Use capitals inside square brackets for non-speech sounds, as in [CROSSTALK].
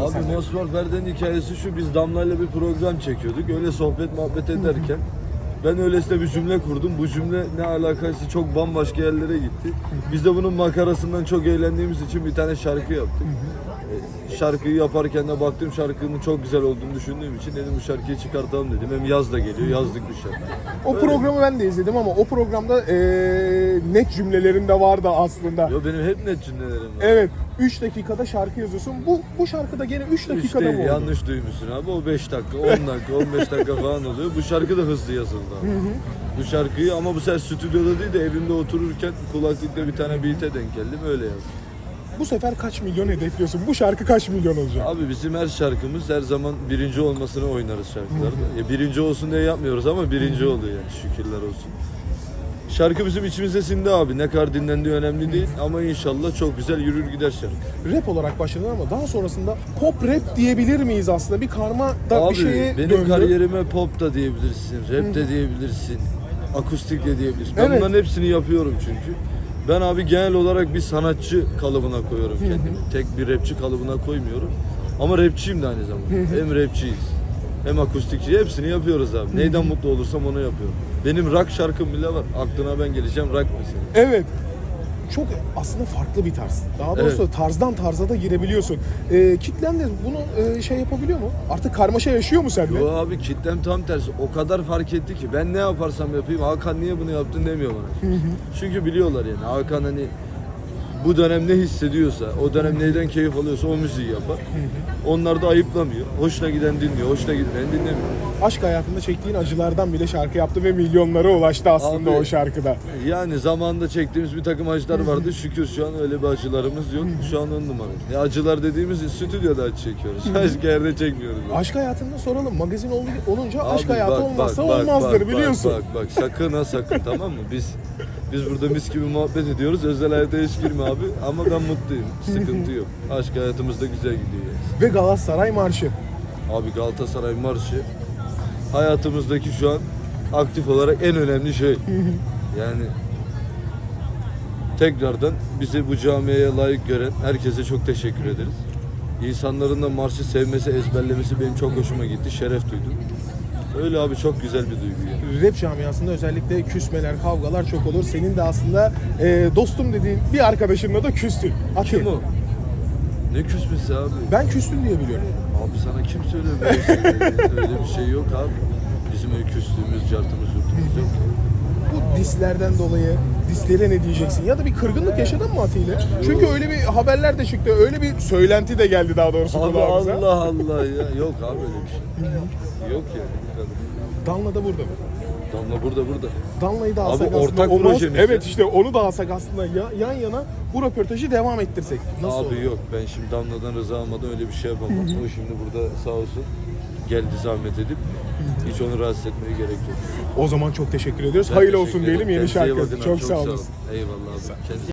aslında Abi. Mosfor Perde'nin hikayesi şu, biz Damla'yla bir program çekiyorduk. Öyle sohbet muhabbet ederken ben öylesine bir cümle kurdum. Bu cümle ne alakası çok bambaşka yerlere gitti. Biz de bunun makarasından çok eğlendiğimiz için bir tane şarkı yaptık. E, Şarkıyı yaparken de baktım şarkının çok güzel olduğunu düşündüğüm için dedim bu şarkıyı çıkartalım dedim. Hem yaz da geliyor, yazlık bir şarkı. O programı ben de izledim ama o programda eee, net cümlelerin de vardı aslında. Yo benim hep net cümlelerim var. Evet. 3 dakikada şarkı yazıyorsun. Bu bu şarkıda gene 3 Üç dakikada değil, mı oldu? yanlış duymuşsun abi. O 5 dakika, 10 dakika, 15 dakika falan oluyor. Bu şarkı da hızlı yazıldı Bu şarkıyı ama bu sefer stüdyoda değil de evimde otururken kulaklıkta bir tane beat'e denk geldim öyle yazdım. Bu sefer kaç milyon hedefliyorsun? Bu şarkı kaç milyon olacak? Abi bizim her şarkımız her zaman birinci olmasını oynarız şarkılarda. Ya birinci olsun diye yapmıyoruz ama birinci oluyor yani şükürler olsun. Şarkı bizim içimize sindi abi. Ne kadar dinlendiği önemli değil ama inşallah çok güzel yürür gider şarkı. Rap olarak başladın ama daha sonrasında pop rap diyebilir miyiz aslında? Bir karma da Abi bir şeye benim döndü. kariyerime pop da diyebilirsin, rap de diyebilirsin, akustik de diyebilirsin. Ben Evet. bunların hepsini yapıyorum çünkü. Ben abi genel olarak bir sanatçı kalıbına koyuyorum kendimi. Tek bir rapçi kalıbına koymuyorum. Ama rapçiyim de aynı zamanda. hem rapçiyiz hem akustikçi hepsini yapıyoruz abi. Neyden mutlu olursam onu yapıyorum. Benim rock şarkım bile var. Aklına ben geleceğim rock mesela. Evet. Çok aslında farklı bir tarz. Daha doğrusu tarzdan tarza da girebiliyorsun. Ee, kitlen de bunu e, şey yapabiliyor mu? Artık karmaşa yaşıyor mu sende? Yo abi kitlem tam tersi. O kadar fark etti ki ben ne yaparsam yapayım Hakan niye bunu yaptın demiyor bana. Çünkü biliyorlar yani Hakan hani bu dönem ne hissediyorsa, o dönem neyden keyif alıyorsa o müziği yapar. Onlar da ayıplamıyor. Hoşuna giden dinliyor, hoşuna gitmeyen dinlemiyor. Aşk hayatında çektiğin acılardan bile şarkı yaptı ve milyonlara ulaştı aslında Abi- o şarkıda. Yani zamanında çektiğimiz bir takım acılar vardı. Şükür şu an öyle bir acılarımız yok. Şu an on numara. Ya acılar dediğimiz stüdyoda acı çekiyoruz. Başka yerde çekmiyoruz. Aşk hayatında soralım. Magazin ol- olunca Abi aşk hayatı bak, olmazsa bak, olmazdır bak, biliyorsun. Bak bak, bak sakın ha sakın tamam mı? Biz biz burada mis gibi muhabbet ediyoruz. Özel hayata hiç girme abi. Ama ben mutluyum. Sıkıntı yok. Aşk hayatımız da güzel gidiyor. yani. Ve Galatasaray Marşı. Abi Galatasaray Marşı hayatımızdaki şu an aktif olarak en önemli şey. [LAUGHS] Yani tekrardan bizi bu camiye layık gören herkese çok teşekkür ederiz. İnsanların da marşı sevmesi, ezberlemesi benim çok hoşuma gitti. Şeref duydum. Öyle abi çok güzel bir duygu yani. Rap camiasında özellikle küsmeler, kavgalar çok olur. Senin de aslında e, dostum dediğin bir arkadaşınla da küstün. Ati. Kim o? Ne küsmesi abi? Ben küstün diye biliyorum. Abi sana kim söylüyor böyle şeyleri? Öyle bir şey yok abi. Bizim öyle küstüğümüz, cartımız, yurtumuz yok. Bu dislerden dolayı dislere ne diyeceksin? Ya da bir kırgınlık yaşadın mı Ati ile? Çünkü öyle bir haberler de çıktı. Öyle bir söylenti de geldi daha doğrusu Abi kulağımıza. Allah Allah ya. Yok abi öyle bir şey. Yok kadar. Danla da burada mı? Damla burada burada. Danla'yı da Abi alsak aslında. ortak onu- projemiz Evet ya. işte onu da alsak aslında ya, yan yana bu röportajı devam ettirsek. Nasıl abi olur? yok ben şimdi Damla'dan rıza almadan öyle bir şey yapamam. o şimdi burada sağ olsun geldi zahmet edip hiç onu rahatsız etmeye gerek yok. O zaman çok teşekkür ediyoruz. Ben Hayırlı teşekkür olsun diyelim yeni Kendinize iyi şarkı. bakın abi, Çok, sağ olasın. Eyvallah abi. Kendinize